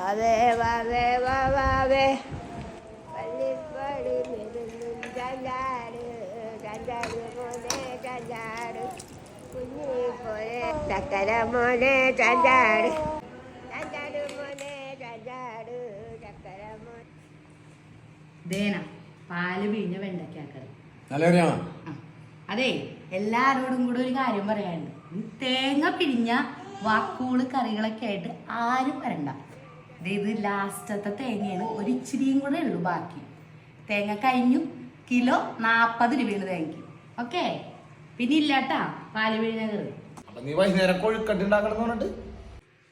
വാവേ വാവേ പള്ളിപ്പടി കുഞ്ഞി പോലെ ചക്കര മോനെ ചാഞ്ചാട്. ചാഞ്ചാട് മോനെ ചാഞ്ചാട് ചക്കര മോനെ ദേന പാൽ പിഴിഞ്ഞ വെണ്ടയ്ക്കാക്കറി. നല്ല കാര്യമാണോ അതെ എല്ലാരോടും കൂടെ ഒരു കാര്യം പറയാനുണ്ട്. ഈ തേങ്ങ പിഴിഞ്ഞ വാക്കൂൾ കറികളൊക്കെ ആയിട്ട് ആരും വരണ്ട. ഇത് ലാസ്റ്റത്തെ തേങ്ങയാണ്. ഒരു ഇച്ചിരിയും കൂടെ ഉള്ളൂ ബാക്കി. തേങ്ങ കഴിഞ്ഞു. കിലോ നാൽപ്പത് രൂപയാണ് തേങ്ങ ഓക്കെ? പിന്നെ ഇല്ലാട്ടാ പാൽ പിഴിഞ്ഞ കറി അപ്പൊ നീ വൈകുന്നേരം കൊഴുക്കട്ട് ഉണ്ടാക്കണം എന്ന് പറഞ്ഞിട്ട്?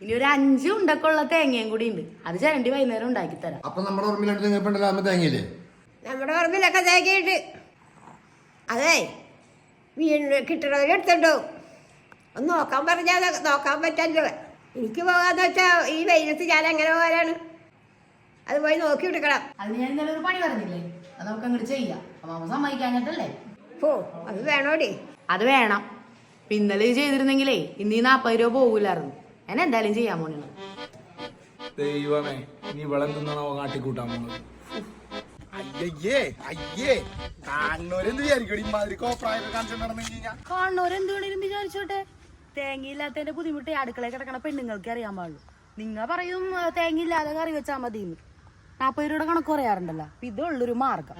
ഇനി ഒരു അഞ്ച് ഉണ്ടക്കുള്ള തേങ്ങയും കൂടി ഉണ്ട്. അത് ചരണ്ടി വൈകുന്നേരം ഉണ്ടാക്കി തരാം. അപ്പൊ നമ്മുടെ ഓർമ്മയിലായിട്ട് നിങ്ങൾ പെണ്ടല്ലോ അമ്മ തേങ്ങയില്ലേ? നമ്മുടെ ഓർമ്മയിലൊക്കെ തേങ്ങയുണ്ട്. അതെ. വീണ് കിട്ടണവരെടുത്തുണ്ടോ ഒന്ന് നോക്കാൻ പറഞ്ഞാൽ നോക്കാൻ പറ്റല്ലോ എനിക്ക് പോകാന്ന് വെച്ചാൽ ഈ വെയിലത്ത് ഞാൻ എങ്ങനെ പോകാനാണ്? അത് പോയി നോക്കി എടുക്കണം. അതിന് ഞാൻ ഇന്നലെ ഒരു പണി പറഞ്ഞില്ലേ? അത് നമുക്ക് അങ്ങോട്ട് ചെയ്യാം. സമ്മതിക്കാഞ്ഞിട്ടല്ലേ? ഓ അത് വേണോടി. അത് വേണം. പിന്നലെ ഇന്നലെ ഇത് ചെയ്തിരുന്നെങ്കിലേ ഇന്ന് ഈ നാപ്പത് രൂപ പോകൂലായിരുന്നു. ഞാൻ എന്തായാലും ചെയ്യാൻ പോണേ ദൈവമേ നീ വിളന്തുന്നാണോ കാട്ടിക്കൂട്ടാൻ പോണത്? അയ്യേ അയ്യേ കാണുന്നവരെന്ത് വിചാരിക്കും? ഇമാതിരി കോപ്രായൊക്കെ കാണിച്ചു നടന്നു കഴിഞ്ഞാ. കാണുന്നവരെന്ത് വേണേലും വിചാരിച്ചോട്ടെ. തേങ്ങയില്ലാത്തതിന്റെ ബുദ്ധിമുട്ട് അടുക്കളയിൽ കിടക്കണ പെണ്ണുങ്ങൾക്ക് അറിയാൻ പാടുള്ളൂ. നിങ്ങ പറയും "ആ, തേങ്ങയില്ലാതെ കറി വെച്ചാൽ മതി നാപ്പത് രൂപയുടെ കണക്ക് പറയാറുണ്ടല്ലോ. അപ്പൊ ഇതുള്ളൊരു മാർഗം.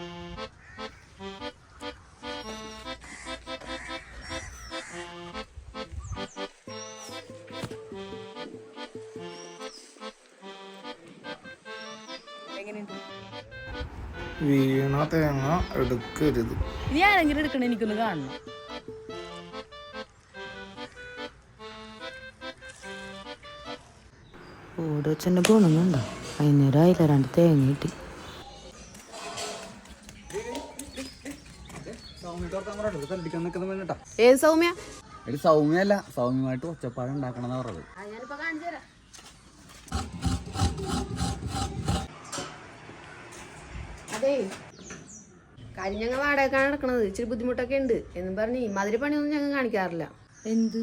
വീണ തേങ്ങ എടുക്കരുത്. ഇനി ആരെങ്കിലും എടുക്കണ എനിക്കൊന്ന് കാണണം. ഓടോച്ചന്റെ ഗുണമുണ്ടോ വൈകുന്നേരം ആയില്ല രണ്ട് തേങ്ങ കിട്ടി. ഏത് സൗമ്യ? എടി സൗമ്യല്ല സൗമ്യമായിട്ട് ഒച്ചപ്പാട് ഉണ്ടാക്കണം പറഞ്ഞത്. കരിഞ്ഞങ്ങ വാടകക്കാണ് നടക്കണത് ഇച്ചിരി ബുദ്ധിമുട്ടൊക്കെ ഉണ്ട്. എന്നും പറഞ്ഞ് മാതിരി പണിയൊന്നും ഞങ്ങൾ കാണിക്കാറില്ല. എന്ത്?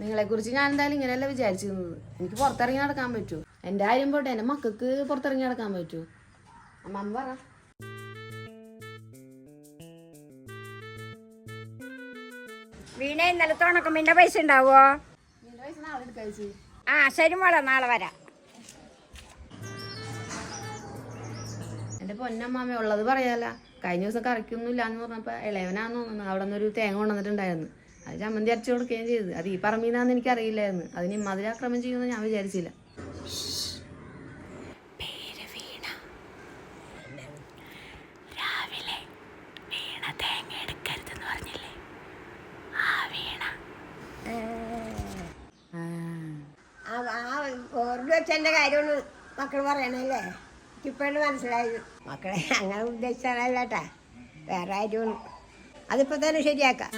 നിങ്ങളെ കുറിച്ച് ഞാൻ എന്തായാലും ഇങ്ങനെയല്ല വിചാരിച്ചിരുന്നത്. എനിക്ക് പുറത്തിറങ്ങി നടക്കാൻ പറ്റുമോ എന്റെ കാര്യം പോട്ടെ എന്റെ മക്കൾക്ക് പുറത്തിറങ്ങി നടക്കാൻ പറ്റുമോ അമ്മ പറ. വീണ പൈസ ഉണ്ടാവോ? നിന്റെ പൈസ എടുക്കാച്ചു ആ ശരി മോളെ നാളെ വരാം. എന്റെ പൊന്നമ്മാമ ഉള്ളത് പറയാല കഴിഞ്ഞ ദിവസം കറിക്കൊന്നും ഇല്ലാന്ന് പറഞ്ഞപ്പോൾ ഇളയവനാന്ന് തോന്നുന്നു. അവിടെ നിന്നൊരു തേങ്ങ കൊണ്ടുവന്നിട്ടുണ്ടായിരുന്നു. അത് ചമ്മന്തി അരച്ചു കൊടുക്കുകയും ചെയ്ത്. അത് ഈ പറമ്പീന്നാന്ന് എനിക്കറിയില്ലായിരുന്നു. അതിന് മധുരാക്രമം ചെയ്യുമെന്ന് ഞാൻ വിചാരിച്ചില്ല. ആ ആ. ഓർഡർ വെച്ചെന്റെ കാര്യമാണ് മക്കൾ പറയണല്ലേ ഇപ്പോഴാണ് മനസ്സിലായത്. മക്കളെ അങ്ങനെ ഉദ്ദേശിച്ചാണല്ലേട്ടാ വേറെ കാര്യമാണ്. അതിപ്പോ തന്നെ ശരിയാക്കാം.